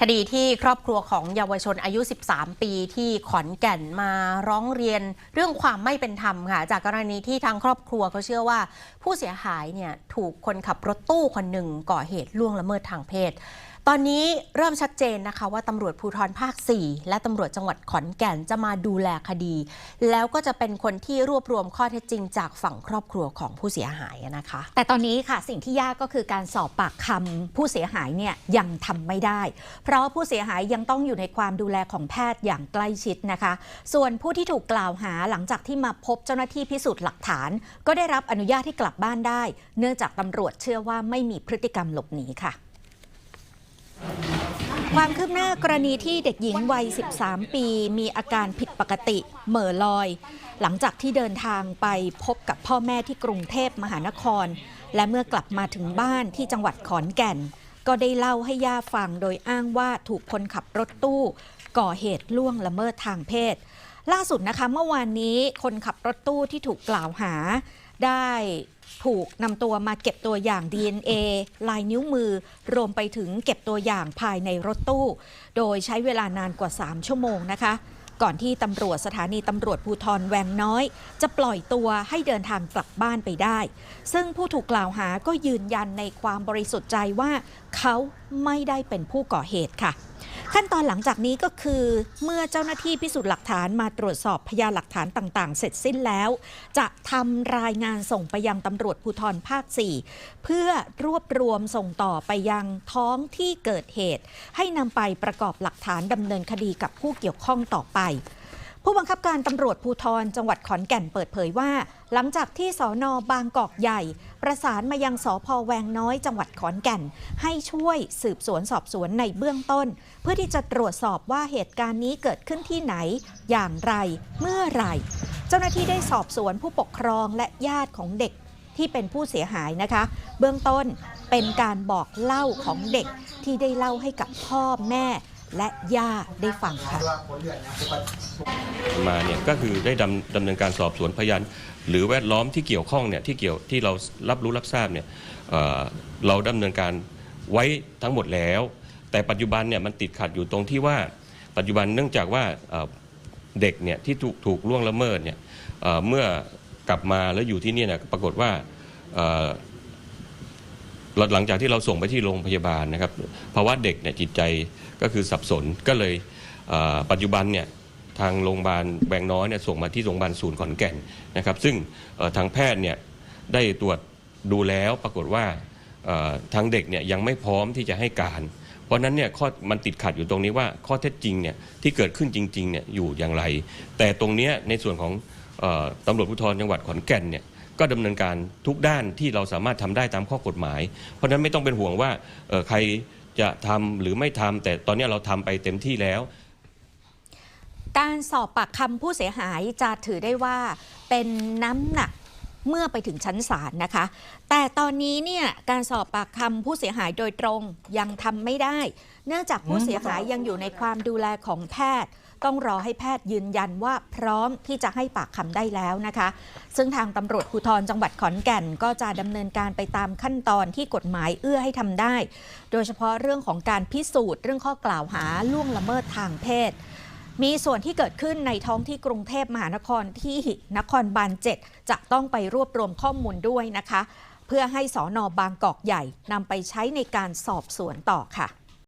คดีที่ครอบครัวของเยาวชนอายุ 13 ปีที่ขอนแก่นมาร้องเรียนเรื่องความไม่เป็นธรรมค่ะ จากกรณีที่ทางครอบครัวเขาเชื่อว่า ผู้เสียหายเนี่ยถูกคนขับรถตู้คนหนึ่งก่อเหตุล่วงละเมิดทางเพศ ตอนนี้เริ่มชัดเจนนะคะว่าตำรวจภูธรภาค 4 และตำรวจจังหวัดขอนแก่นจะมาดูแลคดี แล้วก็จะเป็นคนที่รวบรวมข้อเท็จจริงจากฝั่งครอบครัวของผู้เสียหายนะคะ แต่ตอนนี้ค่ะสิ่งที่ยากก็คือการสอบปากคำผู้เสียหายเนี่ยยังทำไม่ได้ เพราะผู้เสียหายยังต้องอยู่ในความดูแลของแพทย์อย่างใกล้ชิดนะคะ ส่วนผู้ที่ถูกกล่าวหาหลังจากที่มาพบเจ้าหน้าที่พิสูจน์หลักฐาน ก็ได้รับอนุญาตให้กลับบ้านได้ เนื่องจากตำรวจเชื่อว่าไม่มีพฤติกรรมหลบหนีค่ะ ความคืบหน้ากรณีที่เด็กหญิงวัย 13 ปี มีอาการผิดปกติเหม่อลอย หลังจากที่เดินทางไปพบกับพ่อแม่ที่กรุงเทพมหานคร และเมื่อกลับมาถึงบ้านที่จังหวัดขอนแก่น ก็ได้เล่าให้ย่าฟังโดยอ้างว่าถูกคนขับรถตู้ ก่อเหตุล่วงละเมิดทางเพศ ล่าสุดนะคะเมื่อวานนี้คนขับรถตู้ที่ถูกกล่าวหา ได้ถูกนำตัวมาเก็บตัวอย่าง DNA ลายนิ้วมือ รวมไปถึงเก็บตัวอย่างภายในรถตู้ โดยใช้เวลานานกว่า 3 ชั่วโมงนะคะ ก่อนที่ตำรวจสถานีตำรวจภูทรแวงน้อย จะปล่อยตัวให้เดินทางกลับบ้านไปได้ ซึ่งผู้ถูกกล่าวหาก็ยืนยันในความบริสุทธิ์ใจว่า เขาไม่ได้เป็นผู้ก่อเหตุค่ะ ขั้นตอนหลังจากนี้ก็คือ เมื่อเจ้าหน้าที่พิสูจน์หลักฐานมาตรวจสอบพยานหลักฐานต่าง ๆ เสร็จสิ้นแล้ว จะทำรายงานส่งไปยังตำรวจภูธรภาค 4 เพื่อรวบรวมส่งต่อไปยังท้องที่เกิดเหตุ ให้นำไปประกอบหลักฐานดำเนินคดีกับผู้เกี่ยวข้องต่อไป ผู้บังคับการตำรวจภูธรจังหวัดขอนแก่นเปิดเผยว่า หลังจากที่สอนอบางกอกใหญ่ ประสานมายังสพแวงน้อยจังหวัดขอนแก่น ให้ช่วยสืบสวนสอบสวนในเบื้องต้น เพื่อที่จะตรวจสอบว่าเหตุการณ์นี้เกิดขึ้นที่ไหน อย่างไร เมื่อไหร่ เจ้าหน้าที่ได้สอบสวนผู้ปกครองและญาติของเด็กที่เป็นผู้เสียหายนะคะ เบื้องต้นเป็นการบอกเล่าของเด็กที่ได้เล่าให้กับพ่อแม่ และย่าได้ฟังค่ะมาเนี่ยก็คือได้ดำดำเนินการสอบสวนพยานหรือแวดล้อมที่เกี่ยวข้องเนี่ยที่เกี่ยวที่เรารับรู้รับทราบเนี่ยเเราดำเนินการไว้ทั้งหมดแล้ว แต่ปัจจุบันเนี่ยมันติดขัดอยู่ตรงที่ว่า ปัจจุบันเนื่องจากว่าเอ่อเด็กเนี่ยที่ถูกถูกล่วงละเมิดเนี่ยเเมื่อกลับมาแล้วอยู่ที่นี่เนี่ยปรากฏว่า หลังจากที่เราส่งไปที่โรงพยาบาลนะครับภาวะเด็กเนี่ยจิตใจก็คือสับสนก็เลยปัจจุบันเนี่ยทางโรงพยาบาลแบงน้อยเนี่ยส่งมาที่โรงพยาบาลศูนย์ขอนแก่นนะครับ ซึ่งทางแพทย์เนี่ยได้ตรวจดูแล้วปรากฏว่าทางเด็กเนี่ยยังไม่พร้อมที่จะให้การ เพราะนั้นเนี่ยข้อมันติดขัดอยู่ตรงนี้ว่าข้อเท็จจริงเนี่ยที่เกิดขึ้นจริงๆเนี่ยอยู่อย่างไร แต่ตรงเนี้ยในส่วนของออตำรวจภูธรจังหวัดขอนแก่นเนี่ย ก็ดำเนินการทุกด้านที่เราสามารถทำได้ตามข้อกฎหมาย เพราะฉะนั้นไม่ต้องเป็นห่วงว่าใครจะทำหรือไม่ทำแต่ตอนนี้เราทำไปเต็มที่แล้ว การสอบปากคำผู้เสียหายจะถือได้ว่าเป็นน้ำหนัก เมื่อไปถึงชั้นศาลนะคะ แต่ตอนนี้เนี่ยการสอบปากคำผู้เสียหายโดยตรงยังทำไม่ได้ เนื่องจากผู้เสียหายยังอยู่ในความดูแลของแพทย์ ต้องรอให้แพทย์ยืนยันว่าพร้อมที่จะให้ปากคำได้แล้วนะคะ ซึ่งทางตำรวจภูธรจังหวัดขอนแก่น ก็จะดำเนินการไปตามขั้นตอนที่กฎหมายเอื้อให้ทำได้ โดยเฉพาะเรื่องของการพิสูจน์เรื่องข้อกล่าวหาล่วงละเมิดทางเพศ มีส่วนที่เกิดขึ้นในท้องที่กรุงเทพมหานครที่นครบาลเจ็ดจะต้องไปรวบรวมข้อมูลด้วยนะคะ เพื่อให้สอนอบางกอกใหญ่นำไปใช้ในการสอบสวนต่อค่ะ